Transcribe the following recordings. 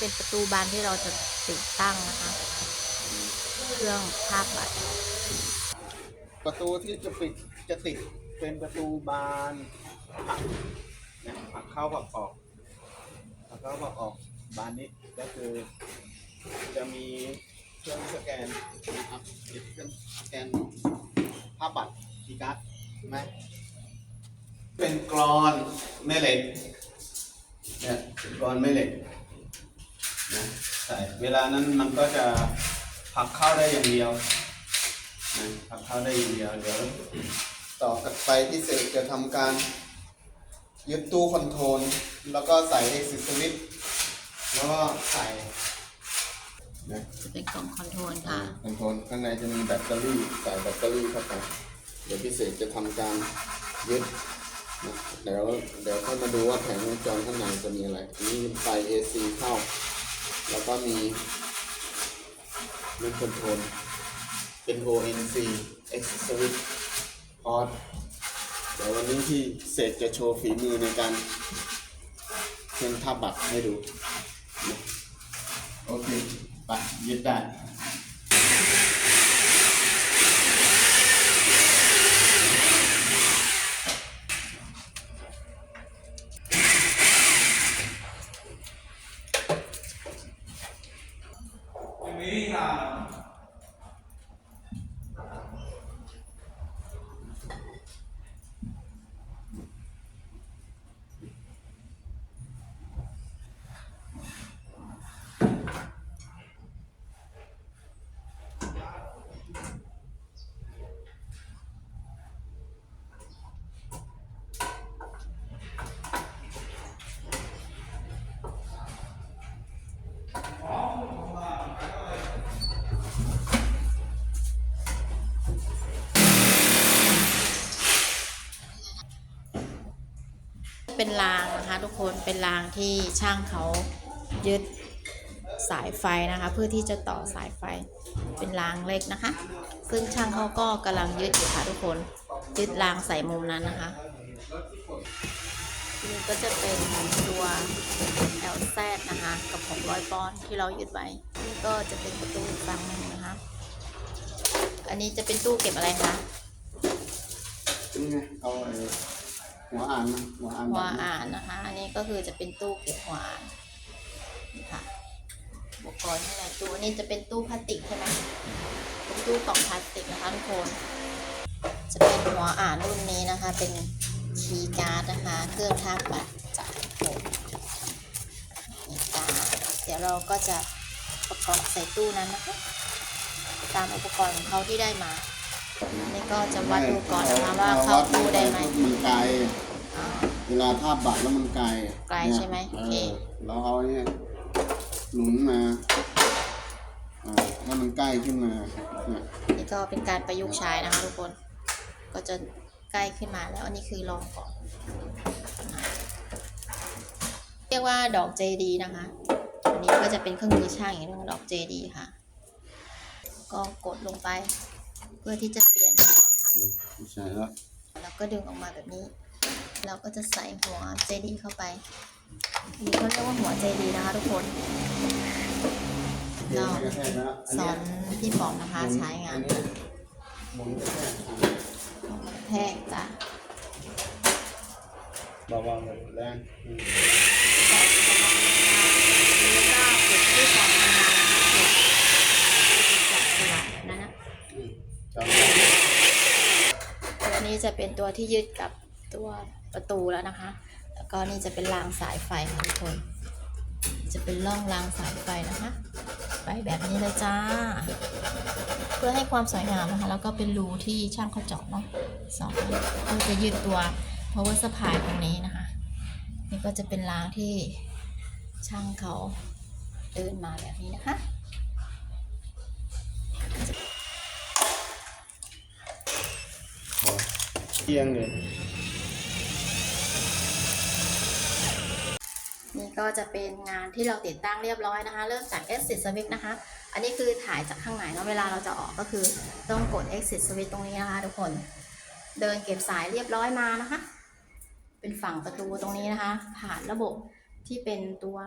เป็นประตูบานที่เราจะติดตั้งนะคะ เครื่องภาพบัตร ประตูที่จะปิดจะติดเป็นประตูบานผักนะผักเข้าผักออกผักเข้าผักออกบานนี้ก็คือจะมีเครื่องสแกนนะครับติดเครื่องสแกนภาพบัตรคีการ์ดใช่ไหมเป็นกรอนแม่เหล็กเนี่ยกรอนแม่เหล็ก นะใส่เวลานั้นมันก็จะผลักเข้าได้อย่างเดียวนะทำเข้าได้อย่างเดียวเดี๋ยวต่อกันไปที่เสกจะทำการยึดตู้คอนโทรลแล้วก็ใส่ exit switch แล้วก็ใส่นะจะเป็นกล่องคอนโทรลค่ะ คอนโทรลข้างในจะมีแบตเตอรี่ใส่แบตเตอรี่เข้าไปเดี๋ยวพิเศษจะทำการยึดนะเดี๋ยวเดี๋ยวค่อยมาดูว่าแผงวงจรข้างในจะมีอะไรอันนี้ไฟ AC เข้า แล้วก็มีนั่นคอนโทรลเป็น ONC X Switch Port เดี๋ยววันนี้ที่เสกจะโชว์ฝีมือในการเครื่องทับบัตรให้ดู โอเค ไปยึดได้ Ei, Lara, เป็นรางนะคะทุกคนเป็นรางที่ช่างเขายึดสายไฟนะคะ เพื่อที่จะต่อสายไฟเป็นรางเล็กนะคะ ซึ่งช่างเขาก็กำลังยึดอยู่ค่ะทุกคนยึดรางใส่มุมนั้นนะคะนี่ก็จะเป็นตัว LZ นะคะกับ600ปอนด์ที่เรายึดไว้นี่ก็จะเป็นประตูฝั่งหนึ่งนะคะ อันนี้จะเป็นตู้เก็บอะไรคะนี่ไงเอาไอ้ หัวอ่านนะหัวอ่านหัวแบบนี้อ่านนะคะ อันนี้ก็คือจะเป็นตู้เก็บหัวอ่านนี่ค่ะอุปกรณ์ข้างในตู้อันนี้จะเป็นตู้พลาสติกใช่ไหมเป็นตู้กล่องพลาสติกนะคะทุกคนจะเป็นหัวอ่านรุ่นนี้นะคะ เป็นคีย์การ์ดนะคะ เครื่องทากบัตรจากผมคีย์การ์ดเดี๋ยวเราก็จะประกอบใส่ตู้นั้นนะคะ ตามอุปกรณ์ของเขาที่ได้มา นี่ก็จะวัดดูก่อนนะว่าเข้าตู้ได้ไหมมันไกลเวลาทาบบัตรแล้วมันไกลไกลใช่ไหมเอโอเคเราเอาเนี่ยหนุนมาให้มันใกล้ขึ้นมาเนี่ยก็เป็นการประยุกต์ใช้นะคะทุกคน ก็จะใกล้ขึ้นมาแล้วอันนี้คือลองก่อน เรียกว่าดอกเจดีนะคะ อันนี้ก็จะเป็นเครื่องมือช่างอย่างเรื่องดอกเจดีค่ะ ก็กดลงไป เพื่อที่จะเปลี่ยนหัวค่ะไม่ใช่แล้วแล้วก็ดึงออกมาแบบนี้ เราก็จะใส่หัวเจดีเข้าไปอันนี้เขาเรียกว่าหัวเจดีนะคะทุกคนเรากระแทกแล้วสอนพี่ปอมนะคะใช้งานอันี้หมุนกระแทกแทกจ้ะเบาๆเลยแรงอืม แล้วก็กดที่สองทำงานนะคะกดจับสลับแบบนั้นนะ อืมจำได้ ตัว นี้จะเป็นตัวที่ยึดกับตัวประตูแล้วนะคะ แล้วก็นี่จะเป็นรางสายไฟค่ะทุกคน จะเป็นร่องรางสายไฟนะคะ ไปแบบนี้เลยจ้า เพื่อให้ความสวยงามนะคะ แล้วก็เป็นรูที่ช่างเขาเจาะเนาะสองอันก็จะยืดตัว power supply ตรงนี้นะคะ นี่ก็จะเป็นรางที่ช่างเขาเดินมาแบบนี้นะคะ พอียงเลย นี่ก็จะเป็นงานที่เราติดตั้งเรียบร้อยนะคะ เริ่มจาก exit switch นะคะ อันนี้คือถ่ายจากข้างในเนาะเวลาเราจะออกก็คือต้องกด exit switch ตรงนี้นะคะทุกคน เดินเก็บสายเรียบร้อยมานะคะ เป็นฝั่งประตูตรงนี้นะคะ ผ่านระบบที่เป็นตัว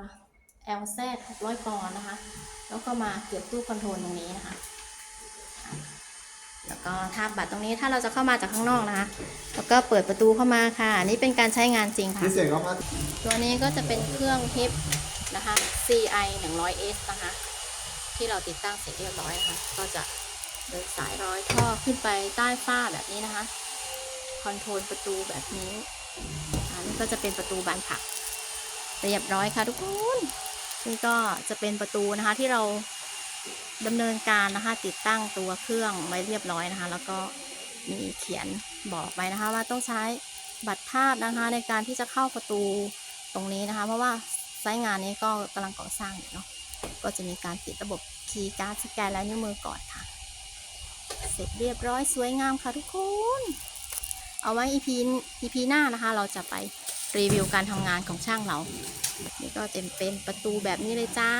LZ 600ปอนด์นะคะ แล้วก็มาเก็บตู้คอนโทรลตรงนี้นะคะ ก็ทาบบัตรตรงนี้ถ้าเราจะเข้ามาจากข้างนอกนะคะ แล้วก็เปิดประตูเข้ามาค่ะนี่เป็นการใช้งานจริงค่ะ พิเศษก็พัดตัวนี้ก็จะเป็นเครื่องฮิปนะคะ CI 100S นะคะ ที่เราติดตั้งเสร็จเรียบร้อยนะคะก็จะเดินสายร้อยท่อขึ้นไปใต้ฝ้าแบบนี้นะคะ คอนโทรลประตูแบบนี้ อันนี้ก็จะเป็นประตูบานผักเรียบร้อยค่ะทุกคนนี่ก็จะเป็นประตูนะคะที่เรา ดำเนินการนะคะ ติดตั้งตัวเครื่องไว้เรียบร้อยนะคะ แล้วก็มีเขียนบอกไว้นะคะ ว่าต้องใช้บัตรภาพนะคะ ในการที่จะเข้าประตูตรงนี้นะคะ เพราะว่าไซต์งานนี้ก็กำลังก่อสร้างอยู่เนาะก็จะมีการติดระบบคีย์การ์ดสแกนลายนิ้วมือก่อนค่ะ เสร็จเรียบร้อยสวยงามค่ะทุกคน เอาไว้ EP EP หน้านะคะ เราจะไปรีวิวการทำงานของช่างเรา นี่ก็เต็มเป็นประตูแบบนี้เลยจ้า